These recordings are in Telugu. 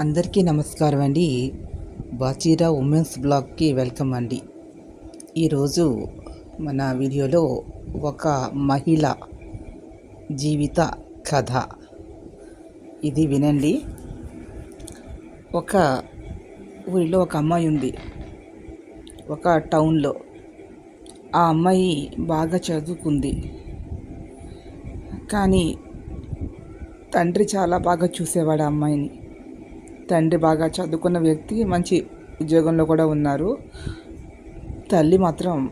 అందరికీ నమస్కారం అండి. బాచీరా ఉమెన్స్ బ్లాగ్కి వెల్కమ్ అండి. ఈరోజు మన వీడియోలో ఒక మహిళ జీవిత కథ. ఇది వినండి. ఒక ఊరిలో ఒక అమ్మాయి ఉంది. ఒక టౌన్లో. ఆ అమ్మాయి బాగా చదువుకుంది. కానీ తండ్రి చాలా బాగా చూసేవాడు ఆ అమ్మాయిని. తండ్రి బాగా చదువుకున్న వ్యక్తి మంచి ఉద్యోగంలో కూడా ఉన్నారు. తల్లి మాత్రం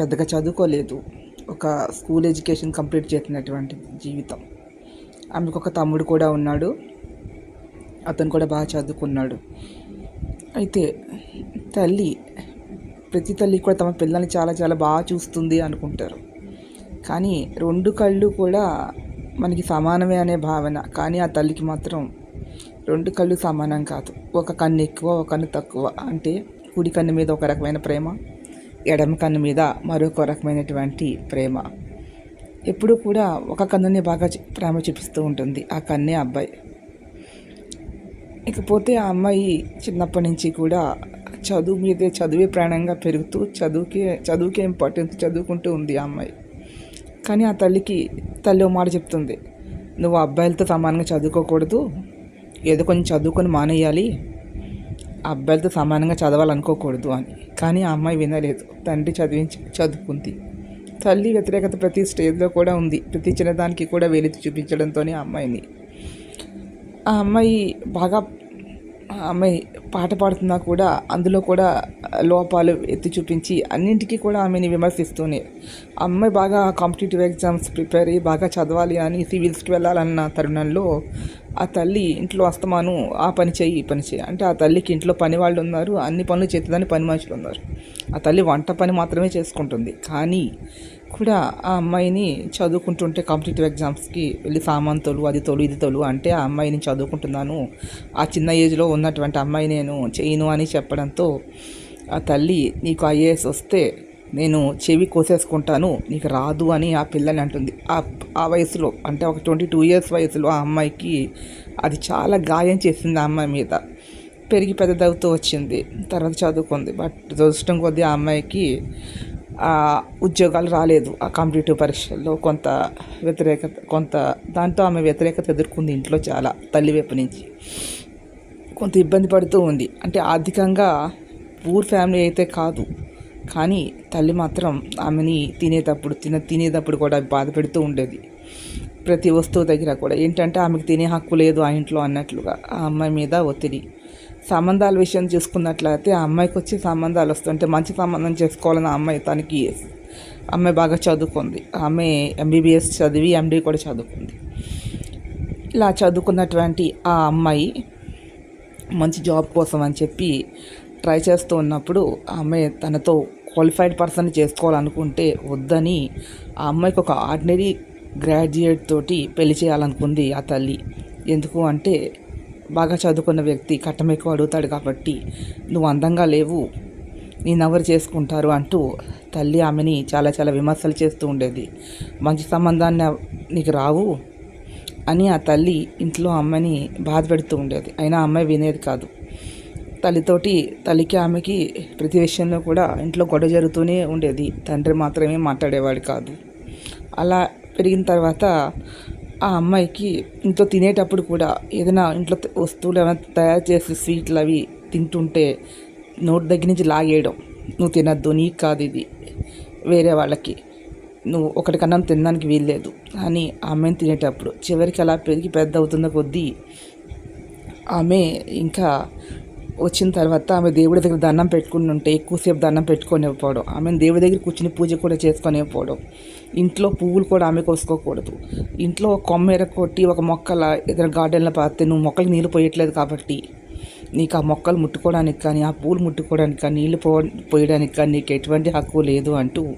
పెద్దగా చదువుకోలేదు. ఒక స్కూల్ ఎడ్యుకేషన్ కంప్లీట్ చేసినటువంటి జీవితం. ఆమెకు ఒక తమ్ముడు కూడా ఉన్నాడు. అతను కూడా బాగా చదువుకున్నాడు. అయితే తల్లి ప్రతి తల్లి కూడా తమ పిల్లల్ని చాలా చాలా బాగా చూస్తుంది అనుకుంటారు. కానీ రెండు కళ్ళు కూడా మనకి సమానమే అనే భావన. కానీ ఆ తల్లికి మాత్రం రెండు కళ్ళు సమానం కాదు. ఒక కన్ను ఎక్కువ ఒక కన్ను తక్కువ. అంటే కుడి కన్ను మీద ఒక రకమైన ప్రేమ ఎడమ కన్ను మీద మరొక రకమైనటువంటి ప్రేమ. ఎప్పుడూ కూడా ఒక కన్నుని బాగా ప్రేమ చూపిస్తూ ఉంటుంది. ఆ కన్నే అబ్బాయి. ఇకపోతే ఆ అమ్మాయి చిన్నప్పటి నుంచి కూడా చదువు మీదే చదువే ప్రాణంగా పెరుగుతూ చదువుకే చదువుకే ఇంపార్టెన్స్ చదువుకుంటూ ఉంది ఆ అమ్మాయి. కానీ ఆ తల్లికి తల్లి మాట చెప్తుంది. నువ్వు అబ్బాయిలతో సమానంగా చదువుకోకూడదు. ఏదో కొంచెం చదువుకొని మానేయాలి. అబ్బాయిలతో సమానంగా చదవాలనుకోకూడదు అని. కానీ ఆ అమ్మాయి వినలేదు. తండ్రి చదివించి చదువుకుంది. తల్లి వ్యతిరేకత ప్రతి స్టేజ్లో కూడా ఉంది. ప్రతి చిన్నదానికి కూడా వెలితి చూపించడంతోనే ఆ అమ్మాయిని. ఆ అమ్మాయి బాగా ఆ అమ్మాయి పాట పాడుతున్నా కూడా అందులో కూడా లోపాలు ఎత్తి చూపించి అన్నింటికీ కూడా ఆమెని విమర్శిస్తూనే అమ్మాయి బాగా కాంపిటేటివ్ ఎగ్జామ్స్ ప్రిపేర్ అయ్యి బాగా చదవాలి అని సివిల్స్కి వెళ్ళాలన్న తరుణంలో ఆ తల్లి ఇంట్లో వస్తమాను ఆ పని చేయి ఈ పని చేయి అంటే ఆ తల్లికి ఇంట్లో పని వాళ్ళు ఉన్నారు అన్ని పనులు చేసేదాన్ని పని మనుషులు ఉన్నారు. ఆ తల్లి వంట పని మాత్రమే చేసుకుంటుంది. కానీ కూడా ఆ అమ్మాయిని చదువుకుంటుంటే కాంపిటేటివ్ ఎగ్జామ్స్కి వెళ్ళి సామాన్ తోలు అది తోలు ఇది తోలు అంటే ఆ అమ్మాయిని చదువుకుంటున్నాను. ఆ చిన్న ఏజ్లో ఉన్నటువంటి అమ్మాయి నేను చేయను అని చెప్పడంతో ఆ తల్లి నీకు ఐఏఎస్ వస్తే నేను చెవి కోసేసుకుంటాను నీకు రాదు అని ఆ పిల్లని అంటుంది. ఆ ఆ వయసులో అంటే ఒక ట్వంటీ టూ ఇయర్స్ వయసులో ఆ అమ్మాయికి అది చాలా గాయం చేసింది ఆ అమ్మాయి మీద. పెరిగి పెద్దదవుతూ వచ్చింది తర్వాత చదువుకుంది. బట్ దురదృష్టం కొద్దీ ఆ అమ్మాయికి ఉద్యోగాలు రాలేదు ఆ కాంపిటేటివ్ పరీక్షల్లో. కొంత వ్యతిరేకత కొంత దాంతో ఆమె వ్యతిరేకత ఎదుర్కొంది ఇంట్లో చాలా తల్లి వైపు నుంచి. కొంత ఇబ్బంది పడుతూ ఉంది. అంటే ఆర్థికంగా పూర్ ఫ్యామిలీ అయితే కాదు కానీ తల్లి మాత్రం ఆమెని తినేటప్పుడు తిన తినేటప్పుడు కూడా బాధ పెడుతూ ఉండేది. ప్రతి వస్తువు దగ్గర కూడా. ఏంటంటే ఆమెకు తినే హక్కు లేదు ఆ ఇంట్లో అన్నట్లుగా ఆ అమ్మాయి మీద ఒత్తిడి. సంబంధాల విషయం చూసుకున్నట్లయితే ఆ అమ్మాయికి వచ్చి సంబంధాలు వస్తుంటే మంచి సంబంధం చేసుకోవాలని ఆ అమ్మాయి తనకి అమ్మాయి బాగా చదువుకుంది. ఆమె ఎంబీబీఎస్ చదివి ఎండీ కూడా చదువుకుంది. ఇలా చదువుకున్నటువంటి ఆ అమ్మాయి మంచి జాబ్ కోసం అని చెప్పి ట్రై చేస్తూ ఉన్నప్పుడు ఆమె తనతో క్వాలిఫైడ్ పర్సన్ చేసుకోవాలనుకుంటే వద్దని ఆ అమ్మాయికి ఒక ఆర్డినరీ గ్రాడ్యుయేట్ తోటి పెళ్ళి చేయాలనుకుంది ఆ తల్లి. ఎందుకు అంటే బాగా చదువుకున్న వ్యక్తి కట్టం ఎక్కువ అడుగుతాడు కాబట్టి నువ్వు అందంగా లేవు నేనెవరు చేసుకుంటారు అంటూ తల్లి ఆమెని చాలా చాలా విమర్శలు చేస్తూ ఉండేది. మంచి సంబంధాన్ని నీకు రావు అని ఆ తల్లి ఇంట్లో అమ్మని బాధ పెడుతూ ఉండేది. అయినా అమ్మాయి వినేది కాదు. తల్లితోటి తల్లికి ఆమెకి ప్రతి విషయంలో కూడా ఇంట్లో గొడవ జరుగుతూనే ఉండేది. తండ్రి మాత్రమే మాట్లాడేవాడు కాదు. అలా పెరిగిన తర్వాత ఆ అమ్మాయికి ఇంట్లో తినేటప్పుడు కూడా ఏదైనా ఇంట్లో వస్తువులు ఏమైనా తయారు చేసి స్వీట్లు అవి తింటుంటే నోటి దగ్గర నుంచి లాగేయడం. నువ్వు తినద్దు నీకు కాదు ఇది వేరే వాళ్ళకి. నువ్వు ఒకటికన్నా తినడానికి వీల్లేదు అని ఆమెను తినేటప్పుడు చివరికి అలా పెరిగి పెద్ద అవుతున్న కొద్దీ ఆమె ఇంకా వచ్చిన తర్వాత ఆమె దేవుడి దగ్గర దండం పెట్టుకుని ఉంటే ఎక్కువసేపు దండం పెట్టుకొని ఇవ్వకపోవడం ఆమె దేవుడి దగ్గర కూర్చుని పూజ కూడా చేసుకొని ఇవ్వకపోవడం ఇంట్లో పువ్వులు కూడా ఆమె కోసుకోకూడదు. ఇంట్లో కొమ్మెర కొట్టి ఒక మొక్కల ఏదైనా గార్డెన్లో పారితే నువ్వు మొక్కలకి నీళ్ళు పోయట్లేదు కాబట్టి నీకు ఆ మొక్కలు ముట్టుకోవడానికి కానీ ఆ పూలు ముట్టుకోవడానికి కానీ నీళ్ళు పో పోయడానికి కానీ నీకు ఎటువంటి హక్కు లేదు అంటూ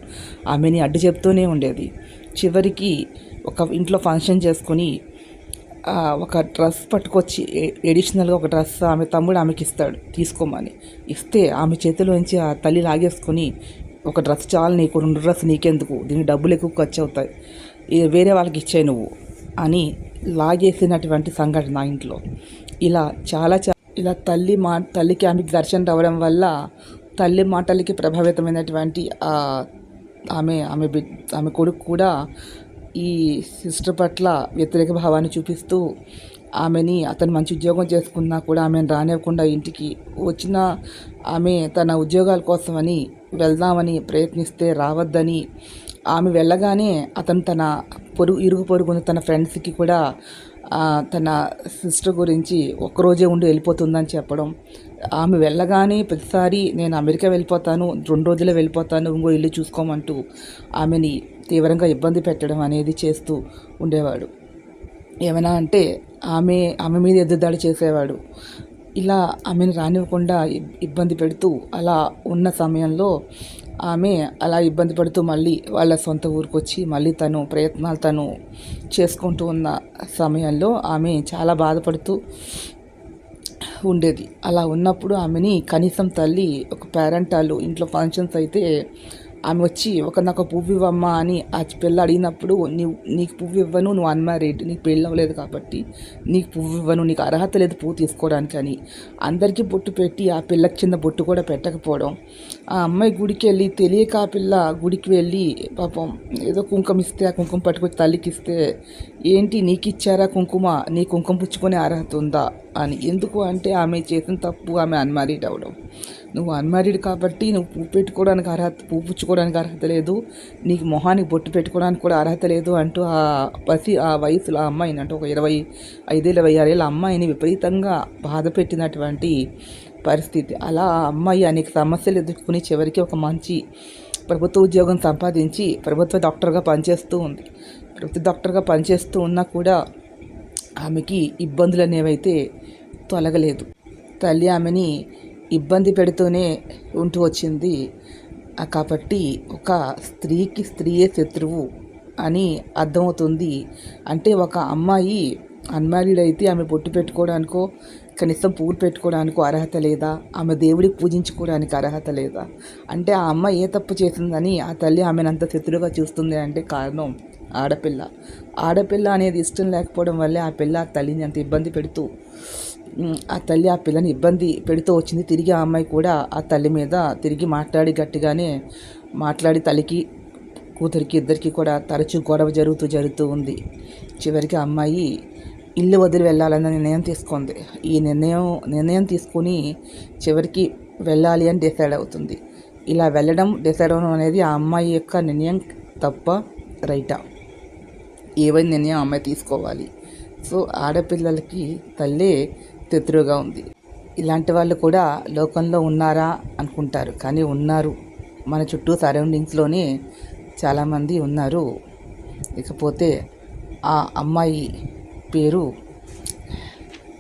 ఆమెని అడ్డు చెప్తూనే ఉండేది. చివరికి ఒక ఇంట్లో ఫంక్షన్ చేసుకొని ఒక డ్రెస్ పట్టుకొచ్చి ఎడిషనల్గా ఒక డ్రెస్ ఆమె తమ్ముడు ఆమెకి ఇస్తాడు తీసుకోమని. ఇస్తే ఆమె చేతిలోంచి ఆ తల్లి లాగేసుకొని ఒక డ్రెస్ చాలు నీకు రెండు డ్రెస్ నీకెందుకు? దీనికి డబ్బులు ఎక్కువ ఖర్చు అవుతాయి. వేరే వాళ్ళకి ఇచ్చాయి నువ్వు అని లాగేసినటువంటి సంఘటన నా ఇంట్లో. ఇలా చాలా ఇలా తల్లి మా తల్లికి ఆమెకి దర్శనం రావడం వల్ల తల్లి మాటలకి ప్రభావితమైనటువంటి ఆమె ఆమె బిడ్ ఆమె కొడుకు కూడా ఈ సిస్టర్ పట్ల వ్యతిరేక భావాన్ని చూపిస్తూ ఆమెని అతను మంచి ఉద్యోగం చేసుకున్నా కూడా ఆమెను రానివ్వకుండా ఇంటికి వచ్చిన ఆమె తన ఉద్యోగాల కోసమని వెళ్దామని ప్రయత్నిస్తే రావద్దని ఆమె వెళ్ళగానే అతను తన పొరుగు ఇరుగు పొరుగున తన ఫ్రెండ్స్కి కూడా తన సిస్టర్ గురించి ఒక్కరోజే ఉండి వెళ్ళిపోతుందని చెప్పడం. ఆమె వెళ్ళగానే ప్రతిసారి నేను అమెరికా వెళ్ళిపోతాను రెండు రోజులే వెళ్ళిపోతాను ఇంకో ఇల్లు చూసుకోమంటూ ఆమెని తీవ్రంగా ఇబ్బంది పెట్టడం అనేది చేస్తూ ఉండేవాడు. ఏమైనా అంటే ఆమె ఆమె మీద ఎదురుదాడి చేసేవాడు. ఇలా ఆమెను రానివ్వకుండా ఇబ్బంది పెడుతూ అలా ఉన్న సమయంలో ఆమె అలా ఇబ్బంది పడుతూ మళ్ళీ వాళ్ళ సొంత ఊరికి వచ్చి మళ్ళీ తను ప్రయత్నాలు తను చేసుకుంటూ ఉన్న సమయంలో ఆమె చాలా బాధపడుతూ ఉండేది. అలా ఉన్నప్పుడు ఆమెని కనీసం తల్లి ఒక పేరెంటాలు ఇంట్లో ఫంక్షన్స్ అయితే ఆమె వచ్చి ఒక నాకు పువ్వు ఇవ్వమ్మా అని ఆ పిల్ల అడిగినప్పుడు నీవు నీకు పువ్వు ఇవ్వను నువ్వు అన్మ్యారీడ్ నీకు పెళ్ళి అవ్వలేదు కాబట్టి నీకు పువ్వు ఇవ్వను నీకు అర్హత లేదు పువ్వు తీసుకోవడానికి అని. అందరికీ బొట్టు పెట్టి ఆ పిల్లకి చిన్న బొట్టు కూడా పెట్టకపోవడం. ఆ అమ్మాయి గుడికి వెళ్ళి తెలియక ఆ పిల్ల గుడికి వెళ్ళి పాపం ఏదో కుంకుమ ఇస్తే ఆ కుంకుమ పట్టుకొచ్చి తల్లికి ఇస్తే ఏంటి నీకు ఇచ్చారా కుంకుమ? నీ కుంకుమ పుచ్చుకునే అర్హత ఉందా? అని. ఎందుకు అంటే ఆమె చేసిన తప్పు ఆమె అన్మ్యారీడ్ అవ్వడం. నువ్వు అన్మ్యారీడ్ కాబట్టి నువ్వు పువ్వు పెట్టుకోవడానికి అర్హత పువ్వు పుచ్చుకోవడానికి అర్హత లేదు. నీకు మొహానికి బొట్టు పెట్టుకోవడానికి కూడా అర్హత లేదు అంటూ ఆ పసి ఆ వయసులో ఆ అమ్మాయిని అంటే ఒక ఇరవై ఐదేళ్ళ ఇరవై ఆరేళ్ళ అమ్మాయిని విపరీతంగా బాధ పెట్టినటువంటి పరిస్థితి. అలా ఆ అమ్మాయి అనేక సమస్యలు ఎదుర్కొని చివరికి ఒక మంచి ప్రభుత్వ ఉద్యోగం సంపాదించి ప్రభుత్వ డాక్టర్గా పనిచేస్తూ ఉంది. ప్రభుత్వ డాక్టర్గా పనిచేస్తూ ఉన్నా కూడా ఆమెకి ఇబ్బందులు అనేవైతే తొలగలేదు. తల్లి ఆమెని ఇబ్బంది పెడుతూనే ఉంటూ వచ్చింది. కాబట్టి ఒక స్త్రీకి స్త్రీయే శత్రువు అని అర్థమవుతుంది. అంటే ఒక అమ్మాయి అన్మ్యారీడ్ అయితే ఆమె బొట్టు పెట్టుకోవడానికో కనీసం పూలు పెట్టుకోవడానికో అర్హత లేదా. ఆమె దేవుడికి పూజించుకోవడానికి అర్హత లేదా. అంటే ఆ అమ్మాయి ఏ తప్పు చేసిందని ఆ తల్లి ఆమెను అంత శత్రువుగా చూస్తుంది అంటే కారణం ఆడపిల్ల. ఆడపిల్ల అనేది ఇష్టం లేకపోవడం వల్లే ఆ పిల్ల ఆ తల్లిని అంత ఇబ్బంది పెడుతూ ఆ తల్లి ఆ పిల్లని ఇబ్బంది పెడుతూ వచ్చింది. తిరిగి ఆ అమ్మాయి కూడా ఆ తల్లి మీద తిరిగి మాట్లాడి గట్టిగానే మాట్లాడి తల్లికి కూతురికి ఇద్దరికి కూడా తరచూ గొడవ జరుగుతూ జరుగుతూ ఉంది. చివరికి ఆ అమ్మాయి ఇల్లు వదిలి వెళ్ళాలన్న నిర్ణయం తీసుకుంది. ఈ నిర్ణయం నిర్ణయం తీసుకుని చివరికి వెళ్ళాలి అని డిసైడ్ అవుతుంది. ఇలా వెళ్ళడం డిసైడ్ అవడం అనేది ఆ అమ్మాయి యొక్క నిర్ణయం తప్ప రైటా. ఏవైనా నిర్ణయం ఆ అమ్మాయి తీసుకోవాలి. సో ఆడపిల్లలకి తల్లే తెతురుగా ఉంది. ఇలాంటి వాళ్ళు కూడా లోకంలో ఉన్నారా అనుకుంటారు. కానీ ఉన్నారు. మన చుట్టూ సరౌండింగ్స్లోనే చాలామంది ఉన్నారు. ఇకపోతే ఆ అమ్మాయి పేరు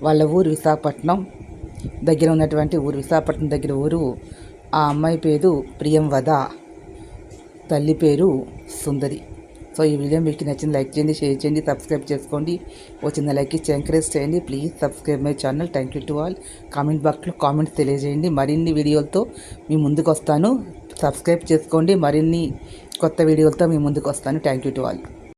వాళ్ళ ఊరు విశాఖపట్నం. దగ్గర ఉన్నటువంటి ఊరు విశాఖపట్నం దగ్గర ఊరు ఆ అమ్మాయి పేరు ప్రియంవద తల్లి పేరు సుందరి. సో ఈ వీడియో మీకు నచ్చింది లైక్ చేయండి షేర్ చేయండి సబ్స్క్రైబ్ చేసుకోండి. ఓ చిన్న లైక్ ఇచ్చి ఎంకరేజ్ చేయండి. Please subscribe my channel thank you to all comment బాక్స్లో కామెంట్స్ తెలియజేయండి. మరిన్ని వీడియోలతో మీ ముందుకు వస్తాను. సబ్స్క్రైబ్ చేసుకోండి. మరిన్ని కొత్త వీడియోలతో మీ ముందుకు వస్తాను. Thank you to all